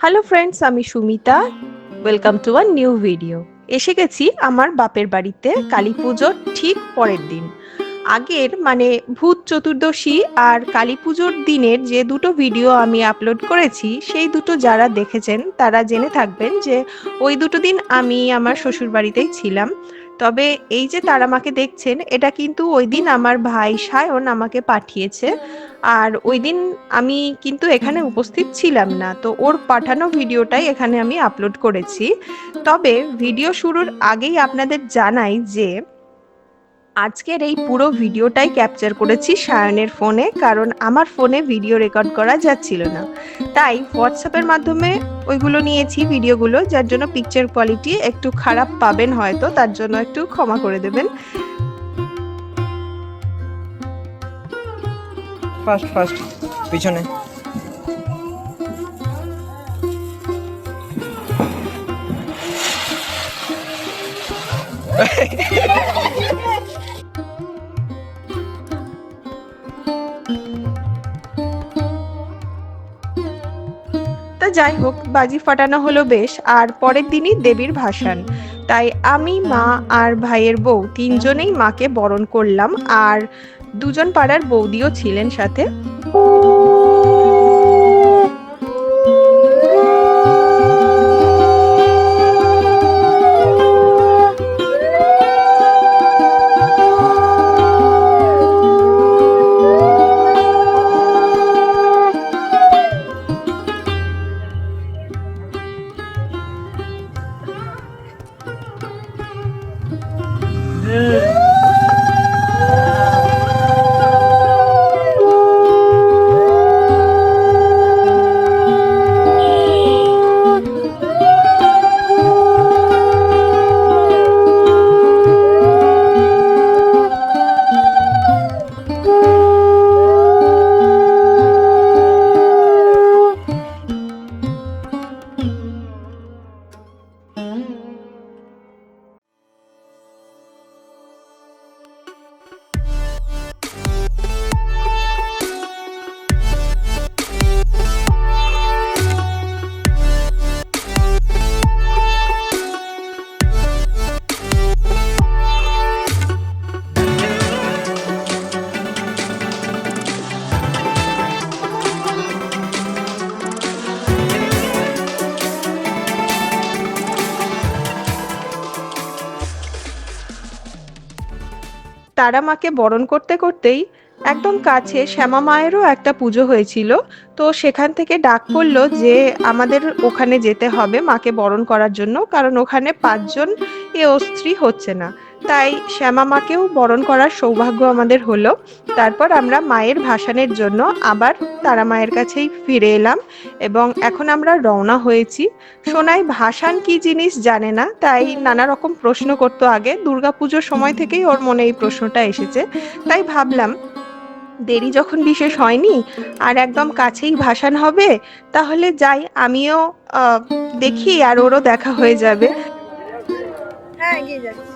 Hello friends আমি Sumita. Welcome to a new video এসে গেছি আমার বাপের বাড়িতে কালী পুজোর ঠিক পরের দিন। আগের মানে ভূত চতুর্দশী আর কালী পুজোর দিনের যে দুটো ভিডিও আমি আপলোড করেছি, সেই দুটো যারা দেখেছেন, তারা জেনে থাকবেন যে ওই দুটো দিন আমি আমার শ্বশুর বাড়িতেই ছিলাম। তবে এই যে তারা আমাকে দেখছেন, এটা কিন্তু ওই দিন আমার ভাই সায়ন আমাকে পাঠিয়েছে। আর ওই দিন আমি কিন্তু এখানে উপস্থিত ছিলাম না, তো ওর পাঠানো ভিডিওটাই এখানে আমি আপলোড করেছি। তবে ভিডিও শুরুর আগেই আপনাদের জানাই যে আজকের এই পুরো ভিডিওটাই ক্যাপচার করেছি সায়নের ফোনে কারণ আমার ফোনে ভিডিও রেকর্ড করা যাচ্ছিল না। তাই হোয়াটসঅ্যাপের মাধ্যমে ওইগুলো নিয়েছি ভিডিওগুলো যার জন্য পিকচার কোয়ালিটি একটু খারাপ পাবেন হয়তো, তার জন্য একটু ক্ষমা করে দেবেন। ফার্স্ট ফার্স্ট পিছনে। যাই হোক, বাজি ফাটানো হলো বেশ, আর পরের দিনই দেবীর ভাসান। তাই আমি, মা আর ভাইয়ের বউ তিনজনেই মাকে বরণ করলাম, আর দুজন পাড়ার বৌদিও ছিলেন সাথে। Yeah. তারা মাকে বরণ করতে করতেই একদম কাছে শ্যামা মায়েরও একটা পুজো হয়েছিল। তো সেখান থেকে ডাক পড়ল যে আমাদের ওখানে যেতে হবে মাকে বরণ করার জন্য, কারণ ওখানে পাঁচজন এ স্ত্রী হচ্ছে না। তাই শ্যামা মাকেও বরণ করার সৌভাগ্য আমাদের হলো। তারপর আমরা মায়ের ভাসানের জন্য আবার তারা মায়ের কাছেই ফিরে এলাম এবং এখন আমরা রওনা হয়েছি। সোনাই ভাসান কি জিনিস জানে না, তাই নানা রকম প্রশ্ন করতো আগে। দুর্গাপুজোর সময় থেকেই ওর মনে এই প্রশ্নটা এসেছে। তাই ভাবলাম, দেরি যখন বিশেষ হয়নি আর একদম কাছেই ভাসান হবে, তাহলে যাই, আমিও দেখি আর ওরও দেখা হয়ে যাবে। হ্যাঁ এগিয়ে যাচ্ছি।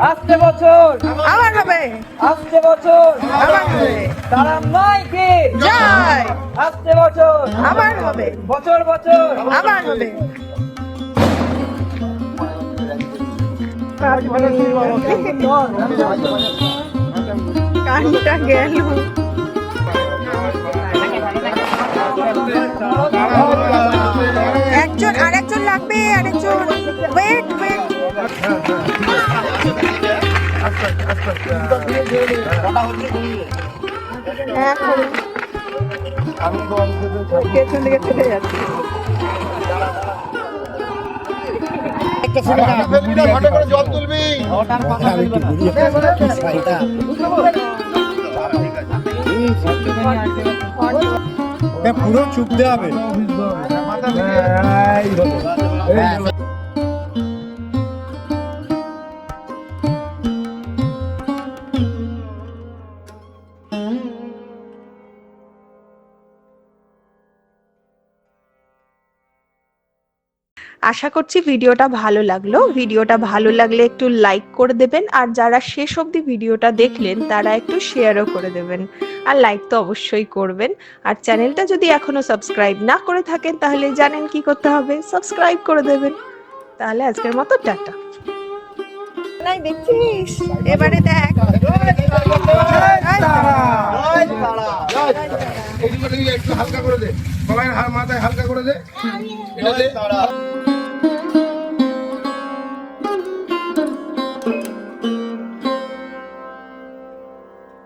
আসছে বছর। আমার হবে। আসছে বছর। আমার হবে। তারা মাইকে জয়। আসছে বছর। আমার হবে। বছর বছর। আমার হবে। কানটা গেল। একজন আরেকজন লাগবে আরেকজন। ওয়েট। পেছন দিকে চলে যাচ্ছে ফেলবি না ঘটে করে জল তুলবি এ পুরো চুপতে হবে আশা করছি ভিডিওটা ভালো লাগল। ভিডিওটা ভালো লাগলে একটু লাইক করে দেবেন, আর যারা শেষ অবধি ভিডিওটা দেখলেন, তারা একটু শেয়ারও করে দেবেন। আর লাইক তো অবশ্যই করবেন। আর চ্যানেলটা যদি এখনও সাবস্ক্রাইব না করে থাকেন, তাহলে জানেন কি করতে হবে? সাবস্ক্রাইব করে দেবেন। তাহলে আজকের মতো টাটা। নাই দেখছিস? এবারে দেখ। একটু হালকা করে দে। সবাই মাথায় হালকা করে দে।